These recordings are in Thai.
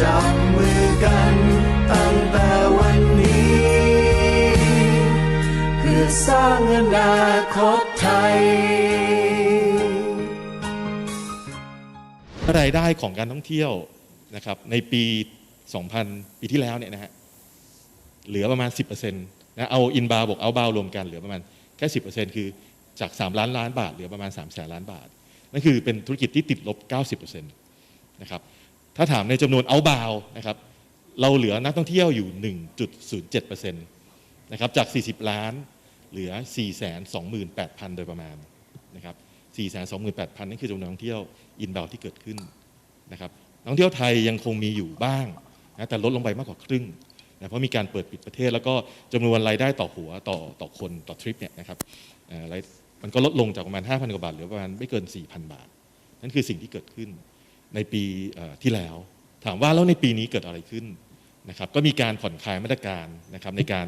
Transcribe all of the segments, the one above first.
จับมือกันตั้งแต่วันนี้ เพื่อสร้างอนาคตไทย รายได้ของการท่องเที่ยวนะครับในปี 2000 ปีที่แล้วเนี่ยนะฮะเหลือประมาณ 10%นะเอาอินบาบวกเอาบาวรวมกันเหลือประมาณแค่ 10%คือจาก 3 ล้านล้านบาท เหลือประมาณ3แสนล้านบาท นั่นคือเป็นธุรกิจที่ติดลบ 90%นะครับ ถ้าถามในจำนวนเอาบาวนะครับเราเหลือนักท่องเที่ยวอยู่ 1.07%นะครับจาก 40 ล้านเหลือ 428,000 โดยประมาณนะครับ 428,000 นั่นคือจำนวนนักท่องเที่ยวอินบาวที่เกิดขึ้นนะครับนักท่องเที่ยวไทยยังคงมีอยู่บ้างนะแต่ลดลงไปมากกว่าครึ่งนะเพราะมีการเปิดปิดประเทศ แล้วก็จำนวนรายได้ต่อหัวต่อต่อคนต่อทริปเนี่ยนะครับอ่อรมันก็ลดลงจากประมาณ 5,000 กว่าบาทเหลือประมาณไม่เกิน 4,000 บาท นั่นคือสิ่งที่เกิดขึ้น ในปีที่แล้ว ถามว่าแล้วในปีนี้เกิดอะไรขึ้นนะครับก็มีการผ่อนคลายมาตรการนะครับในการ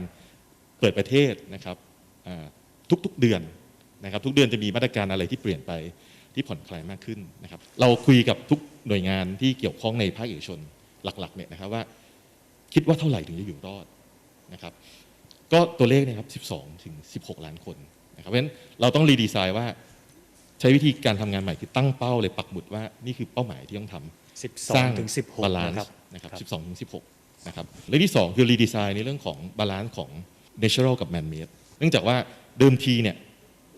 เปิดประเทศนะครับทุกๆเดือนนะครับทุกเดือนจะมีมาตรการอะไรที่เปลี่ยนไปที่ผ่อนคลายมากขึ้นนะครับเราคุยกับทุกหน่วยงานที่เกี่ยวข้องในภาคเอกชนหลักๆเนี่ยนะครับว่าคิดว่าเท่าไหร่ถึงจะอยู่รอดนะครับก็ตัวเลขนี่ยครับ 12 ถึง 16 ล้านคนนะครับเพราะฉะนั้นเราต้องรีดีไซน์ว่า ใช้วิธีการทำงานใหม่คือตั้งเป้าเลยปักหมุดว่านี่คือเป้าหมายที่ต้องทำสร้าง12ถึง16บาลานซ์นะครับนะครับครับ12ถึง16นะครับเรื่องที่ 2 คือรีดีไซน์ในเรื่องของบาลานซ์ของ natural กับ man made เนื่องจากว่าเดิมทีเนี่ย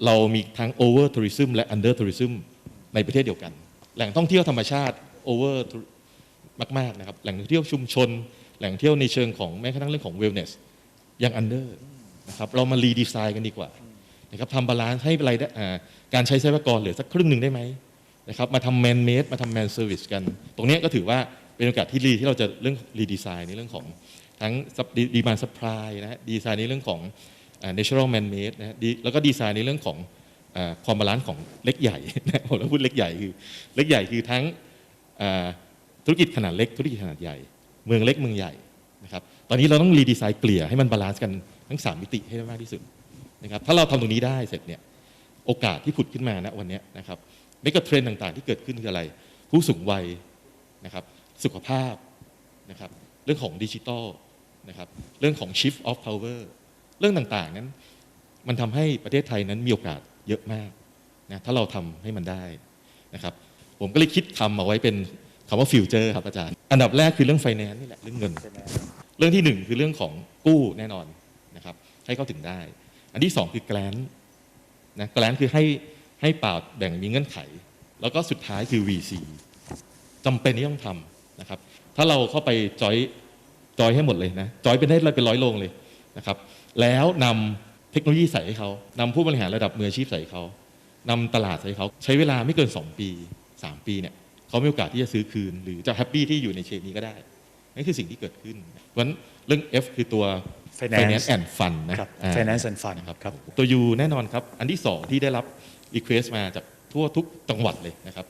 เรามีทั้ง over tourism และ under tourism ในประเทศเดียวกัน แหล่งท่องเที่ยวธรรมชาติ over มากๆนะครับแหล่งท่องเที่ยวชุมชน แหล่งเที่ยวในเชิงของแม้กระทั่งเรื่องของ wellness ยัง under นะครับเรามารีดีไซน์กันดีกว่า นะครับทำบาลานซ์ให้รายได้การใช้ทรัพยากรเหลือสักครึ่งหนึ่งได้ไหมนะครับมาทำ man made มาทำ man service กัน ตรงนี้ก็ถือว่าเป็นโอกาสที่ดีที่เราจะเรื่องรีดีไซน์ในเรื่องของทั้งดีมานซัพพลายนะดีไซน์ในเรื่องของอ่า natural man made นะฮะแล้วก็ดีไซน์ในเรื่องของอความบาลานซ์ของเล็กใหญ่นะผมต้องพูดเล็กใหญ่คือเล็กใหญ่คือทั้งธุรกิจขนาดเล็กธุรกิจขนาดใหญ่ เมืองเล็กเมืองใหญ่นะครับตอนนี้เราต้องรีดีไซน์เกลี่ยให้มันบาลานซ์กันทั้ง 3 มิติให้ได้มากที่สุด นะครับถ้าเราทำตรงนี้ได้เสร็จเนี่ยโอกาสที่ผุดขึ้นมาณวันนี้นะครับเมกะเทรนต่างๆ ที่เกิดขึ้นคืออะไร ผู้สูงวัยนะครับสุขภาพนะครับเรื่องของดิจิทัลนะครับเรื่องของ shift of power เรื่องต่างๆนั้น มันทำให้ประเทศไทยนั้นมีโอกาสเยอะมากนะถ้าเราทำให้มันได้นะครับผมก็เลยคิดคำเอาไว้เป็นคำว่าฟิวเจอร์ครับอาจารย์ อันดับแรกคือเรื่องไฟแนนซ์นี่แหละเรื่องเงิน เรื่องที่หนึ่งคือเรื่องของกู้แน่นอนนะครับให้เข้าถึงได้ อันที่สองคือแกลนนะแกลนคือให้ให้เปล่าแบ่งมีเงื่อนไข แล้วก็สุดท้ายคือ VC จำเป็นที่ต้องทำนะครับ ถ้าเราเข้าไปจอยจอยให้หมดเลยนะจอยเป็นได้เป็นร้อยโรงเลยนะครับ แล้วนำเทคโนโลยีใส่ให้เขานำผู้บริหารระดับมืออาชีพใส่เขานำตลาดใส่เขาใช้เวลาไม่เกิน 2 ปี 3 ปีเนี่ยเขามีโอกาสที่จะซื้อคืน หรือจะแฮปปี้ที่อยู่ในเชนนี้ก็ได้นั่นคือสิ่งที่เกิดขึ้นเพราะฉะนั้นเรื่อง F คือตัว Finance Finance and Fund นะครับอ่า Finance and Fund นะครับครับ ตัว U แน่นอนครับ อันที่ 2 ที่ได้รับ request มาจากทั่วทุกจังหวัดเลยนะครับ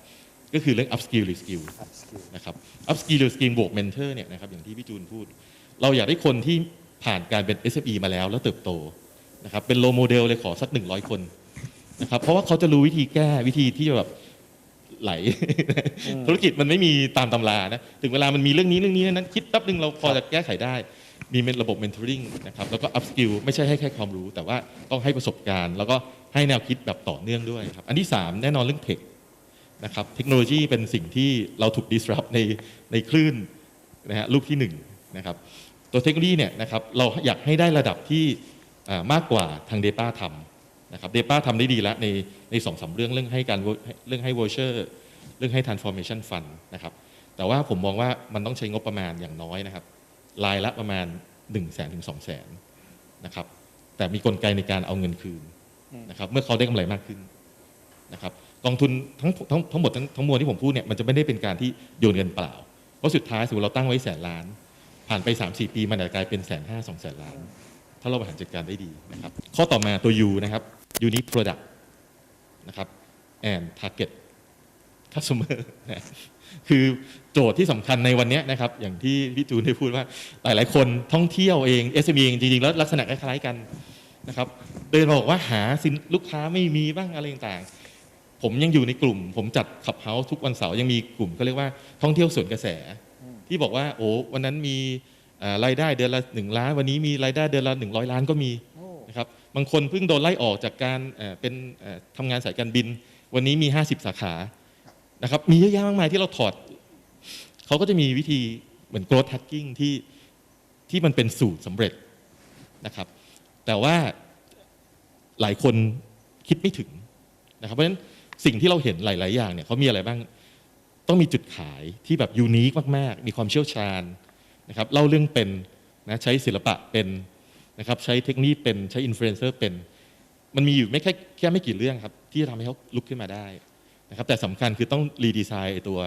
ก็คือเรื่อง upskill reskill นะครับ upskill reskill บวก mentor เนี่ยนะครับอย่างที่พี่จูนพูด เราอยากได้คนที่ผ่านการเป็น SME มาแล้วแล้วเติบโตนะครับเป็นโลโมเดลเลยขอสัก 100 คนนะครับเพราะว่าเขาจะรู้วิธีแก้วิธีที่จะแบบไหลธุรกิจมันไม่มีตามตำรานะถึงเวลามันมีเรื่องนี้เรื่องนี้นั้นคิดแป๊บหนึ่งเราพอจะแก้ไขได้ มีเป็นระบบ mentoring นะครับแล้วก็ up skill ไม่ใช่ให้แค่ความรู้ แต่ว่าต้องให้ประสบการณ์ แล้วก็ให้แนวคิดแบบต่อเนื่องด้วยครับอันที่ 3 แน่นอนเรื่องเทคนะครับเทคโนโลยีเป็นสิ่งที่เราถูก disrupt ในในคลื่นนะฮะลูกที่1นะครับตัวเทคโนโลยีเนี่ยนะครับเราอยากให้ได้ระดับที่มากกว่าทาง Data ทำนะครับ Data ทำได้ดีแล้วในในสองสามเรื่องเรื่องให้การเรื่องให้ voucher เรื่องให้ transformation fund นะครับแต่ว่าผมมองว่ามันต้องใช้งบประมาณอย่างน้อยนะครับ รายละประมาณ 1 0 0 0 0แสนถึง2 0 0แสนนะครับแต่มีกลไกในการเอาเงินคืนนะครับเมื่อเขาได้กำไรมากขึ้นนะครับกองทุนทั้งทั้งทั้งหมดทั้งทั้งมวลที่ผมพูดเนี่ยมันจะไม่ได้เป็นการที่โยนเงินเปล่า เพราะสุดท้ายสมมติเราตั้งไว้แสนล้าน ผ่านไป 3-4 ปีมันอาจจะกลายเป็นแสนห้าสองแสนล้าน ถ้าเราบริหารจัดการได้ดีนะครับข้อต่อมาตัว U นะครับ Unique Product นะครับ and Target Customer นะคือโจทย์ที่สำคัญในวันนี้นะครับ อย่างที่พี่จูนได้พูดว่า หลายๆคนท่องเที่ยวเอง SME เองจริงๆ แล้วลักษณะคล้ายๆกันนะครับเดินมาบอกว่าหาสินลูกค้าไม่มีบ้างอะไรต่างๆ ผมยังอยู่ในกลุ่ม ผมจัดขับเฮาส์ทุกวันเสาร์ยังมีกลุ่มก็เรียกว่าท่องเที่ยวสวนกระแส ที่บอกว่าโอ้วันนั้นมีรายได้เดือนละหนึ่งล้าน วันนี้มีรายได้เดือนละหนึ่งร้อยล้านก็มีนะครับบางคนเพิ่งโดนไล่ออกจากการเป็นเอ่อทำงานสายการบิน วันนี้มี 50 สาขา นะครับมีเยอะแยะมากมายที่เราถอด เขาก็จะมีวิธีเหมือน growth hacking ที่ที่มันเป็นสูตรสำเร็จนะครับ แต่ว่าหลายคนคิดไม่ถึงนะครับเพราะฉะนั้นสิ่งที่เราเห็นหลาย ๆ อย่างเนี่ยเขามีอะไรบ้างต้องมีจุดขายที่แบบยูนิคมาก ๆ มีความเชี่ยวชาญนะครับเล่าเรื่องเป็นนะใช้ศิลปะเป็นนะครับใช้เทคนิคเป็นใช้อินฟลูเอนเซอร์เป็น มันมีอยู่ไม่แค่แค่ไม่กี่เรื่องครับ ที่จะทำให้เขาลุกขึ้นมาได้ นะครับแต่สำคัญคือต้องรีดีไซน์ตัว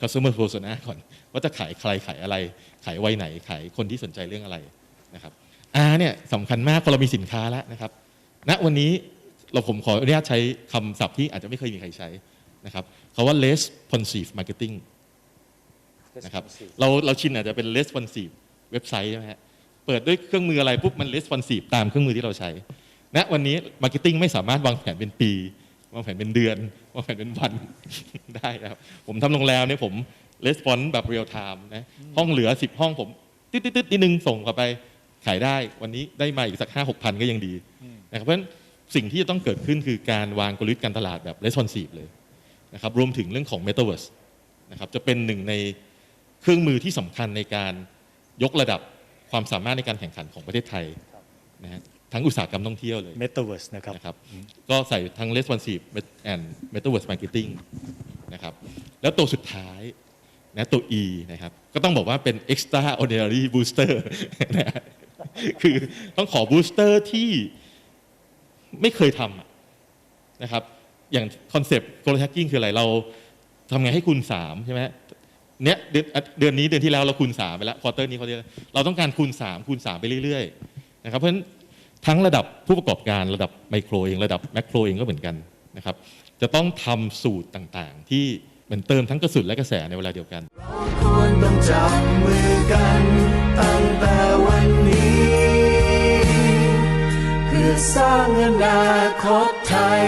customer persona ก่อน ว่าจะขายใครขายอะไร ขายวัยไหน ขายคนที่สนใจเรื่องอะไรนะครับอาเนี่ยสำคัญมากพอเรามีสินค้าแล้วนะครับณวันนี้เราผมขออนุญาตใช้คำศัพท์ที่อาจจะไม่เคยมีใครใช้นะครับเขาว่า responsive marketing นะครับเราเราชินอาจจะเป็น responsive เว็บไซต์ใช่ไหมฮะเปิดด้วยเครื่องมืออะไรปุ๊บมัน responsive ตามเครื่องมือที่เราใช้ณวันนี้ marketing ไม่สามารถวางแผนเป็นปี วางแผนเป็นเดือนวางแผนเป็นวันได้นะครับผมทำโรงแรมเนี่ยผม response แบบ real time นะห้องเหลือ 10 ห้องผมติดติดๆๆนิดนึงส่งเข้าไปขายได้วันนี้ได้มาอีกสักห้าหกพันก็ยังดีนะครับเพราะฉะนั้นสิ่งที่จะต้องเกิดขึ้นคือการวางกลยุทธ์การตลาดแบบ responsive เลยนะครับรวมถึงเรื่องของ metaverse นะครับจะเป็นหนึ่งในเครื่องมือที่สำคัญในการยกระดับความสามารถในการแข่งขันของประเทศไทยนะฮะ ทั้งอุตสาหกรรมท่องเที่ยวเลยเมตาเวิร์สนะครับนะครับ ก็ใส่ทั้ง responsive and metaverse marketing นะครับ แล้วตัวสุดท้ายนะตัว E นะครับ ก็ต้องบอกว่าเป็น extraordinary booster นะฮะคือต้องขอ booster ที่ไม่เคยทำอะนะครับ อย่างคอนเซปต์ growth hacking คืออะไร เราทำไงให้คูณ3ใช่ไหมเนี้ยเดือนเดือนนี้เดือนที่แล้วเราคูณ3ไปแล้วควอเตอร์นี้ควอเตอร์เราต้องการคูณ3คูณ3ไปเรื่อยๆนะครับเพราะฉะนั้น ทั้งระดับผู้ประกอบการระดับไมโครเองระดับแมคโครเองก็เหมือนกันนะครับจะต้องทำสูตรต่างๆ ที่เหมือนเติมทั้งกระสุนและกระแสในเวลาเดียวกันควรต้องจับมือกันตั้งแต่วันนี้ เพื่อสร้างอนาคตไทย